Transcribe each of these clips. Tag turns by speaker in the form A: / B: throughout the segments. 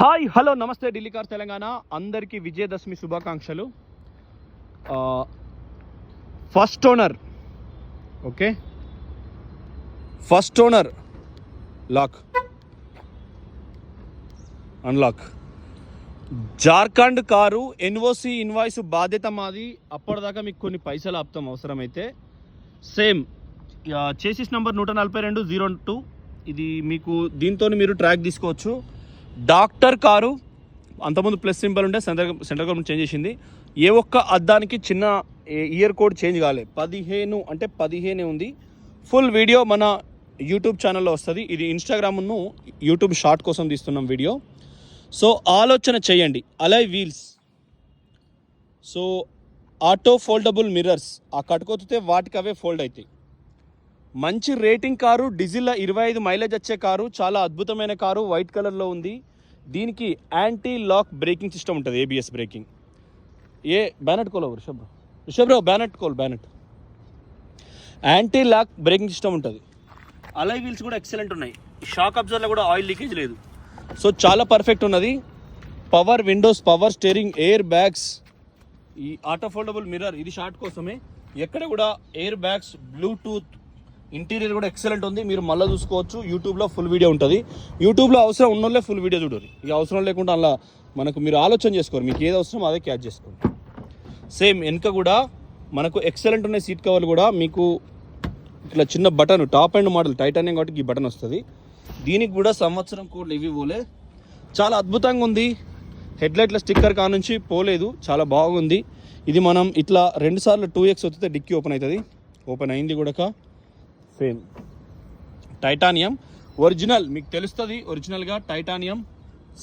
A: Hi hello నమస్తే Delhi car Telangana. అందరికీ విజయదశమి శుభాకాంక్షలు. First owner okay first owner lock unlock Jharkhand car NOC invoice బాధ్యత మాది. అప్పటిదాకా మీకు కొన్ని పైసలు ఆపుతాం అవసరమైతే. సేమ్ చేసిస్ నంబర్ నూట నలభై రెండు జీరో టూ. ఇది మీకు దీంతో మీరు ట్రాక్ తీసుకోవచ్చు. డాక్టర్ కారు అంతకుముందు ప్లస్ సింబల్ ఉంటే సెంట్రల్ సెంట్రల్ గవర్నమెంట్ చేంజ్ చేసింది. ఏ ఒక్క అద్దానికి చిన్న ఇయర్ కోడ్ చేంజ్ కాలే. పదిహేను అంటే పదిహేనే ఉంది. ఫుల్ వీడియో మన యూట్యూబ్ ఛానల్లో వస్తుంది. ఇది ఇన్స్టాగ్రామ్ను యూట్యూబ్ షార్ట్ కోసం తీస్తున్నాం వీడియో. సో ఆలోచన చేయండి. Alloy wheels. So auto foldable mirrors. ఆ కట్టుకొత్తితే వాటికి అవే ఫోల్డ్ అవుతాయి మంచి రేటింగ్ కారు డీజిల్ ఇరవై ఐదు మైలేజ్ వచ్చే కారు చాలా అద్భుతమైన కారు వైట్ కలర్లో ఉంది. దీనికి యాంటీ లాక్ బ్రేకింగ్ సిస్టమ్ ఉంటుంది ఏబిఎస్ బ్రేకింగ్ ఏ బ్యానెట్ కోల్ Rishab Rishab Rao bonnet coal bonnet anti lock braking system ఉంటుంది. అలై వీల్స్ కూడా ఎక్సలెంట్ ఉన్నాయి. షాక్ అబ్జర్వ్లో కూడా ఆయిల్ లీకేజ్ లేదు. సో చాలా పర్ఫెక్ట్ ఉన్నది. Power windows power steering air bags ఈ ఆటో ఫోల్డబుల్ మిర్రర్ ఇది షార్ట్ కోసమే. ఎక్కడ కూడా ఎయిర్ బ్యాగ్స్ బ్లూటూత్ ఇంటీరియర్ కూడా ఎక్సలెంట్ ఉంది. మీరు మళ్ళీ చూసుకోవచ్చు. యూట్యూబ్లో ఫుల్ వీడియో ఉంటుంది. యూట్యూబ్లో అవసరం ఉన్నోళ్ళే ఫుల్ వీడియో చూడరు. ఇక అవసరం లేకుండా అలా మనకు మీరు ఆలోచన చేసుకోరు. మీకు ఏది అవసరం అదే క్యాచ్ చేసుకోండి. సేమ్ వెనుక కూడా మనకు ఎక్సలెంట్ ఉన్న సీట్ కవర్లు కూడా మీకు ఇట్లా చిన్న button top end model titanium కాబట్టి ఈ బటన్ వస్తుంది. దీనికి కూడా సంవత్సరం కోడ్లు ఇవి పోలే. చాలా అద్భుతంగా ఉంది. హెడ్లైట్ల స్టిక్కర్ కా నుంచి పోలేదు. చాలా బాగుంది. ఇది మనం ఇట్లా రెండుసార్లు టూ ఎక్స్ వస్తే డిక్కీ ఓపెన్ అవుతుంది. ఓపెన్ అయింది కూడా సేమ్. టైటానియం ఒరిజినల్ మీకు తెలుస్తుంది ఒరిజినల్గా టైటానియం.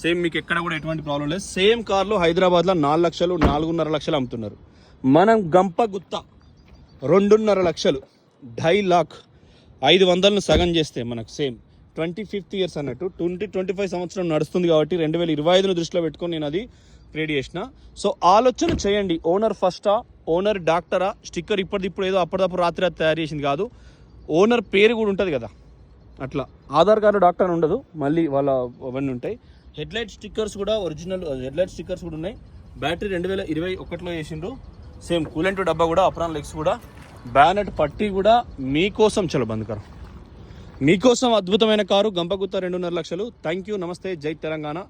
A: సేమ్ మీకు ఎక్కడ కూడా ఎటువంటి ప్రాబ్లం లేదు. సేమ్ కార్లో హైదరాబాద్లో నాలుగు లక్షలు నాలుగున్నర లక్షలు అమ్ముతున్నారు. మనం గంప గుత్త రెండున్నర లక్షలు ఢై లాక్ ఐదు వందలను సగం చేస్తే మనకు సేమ్. ట్వంటీ ఫిఫ్త్ ఇయర్స్ అన్నట్టు ట్వంటీ ట్వంటీ ఫైవ్ సంవత్సరం నడుస్తుంది కాబట్టి రెండు వేల ఇరవై ఐదును దృష్టిలో పెట్టుకొని నేను అది క్రియేట్ చేసిన. సో ఆలోచన చేయండి. ఓనర్ ఫస్టా ఓనర్ డాక్టరా? స్టిక్కర్ ఇప్పటిదిప్పుడు ఏదో అప్పటిదప్పుడు రాత్రి తయారు చేసింది కాదు. ఓనర్ పేరు కూడా ఉంటుంది కదా. అట్లా. ఆధార్ కార్డు డాక్టర్ అని ఉండదు. మళ్ళీ వాళ్ళ అవన్నీ ఉంటాయి. హెడ్లైట్ స్టిక్కర్స్ కూడా ఒరిజినల్ హెడ్లైట్ స్టిక్కర్స్ కూడా ఉన్నాయి. బ్యాటరీ రెండు వేల ఇరవై ఒకటిలో వేసిండ్రు. సేమ్ కూలెంట్ డబ్బా కూడా అప్రాన్ లెగ్స్ కూడా. బ్యానెట్ పట్టి కూడా మీకోసం చలో బంద్ మీకోసం అద్భుతమైన కారు గంపగుత్త రెండున్నర లక్షలు. Thank you. నమస్తే. జై తెలంగాణ.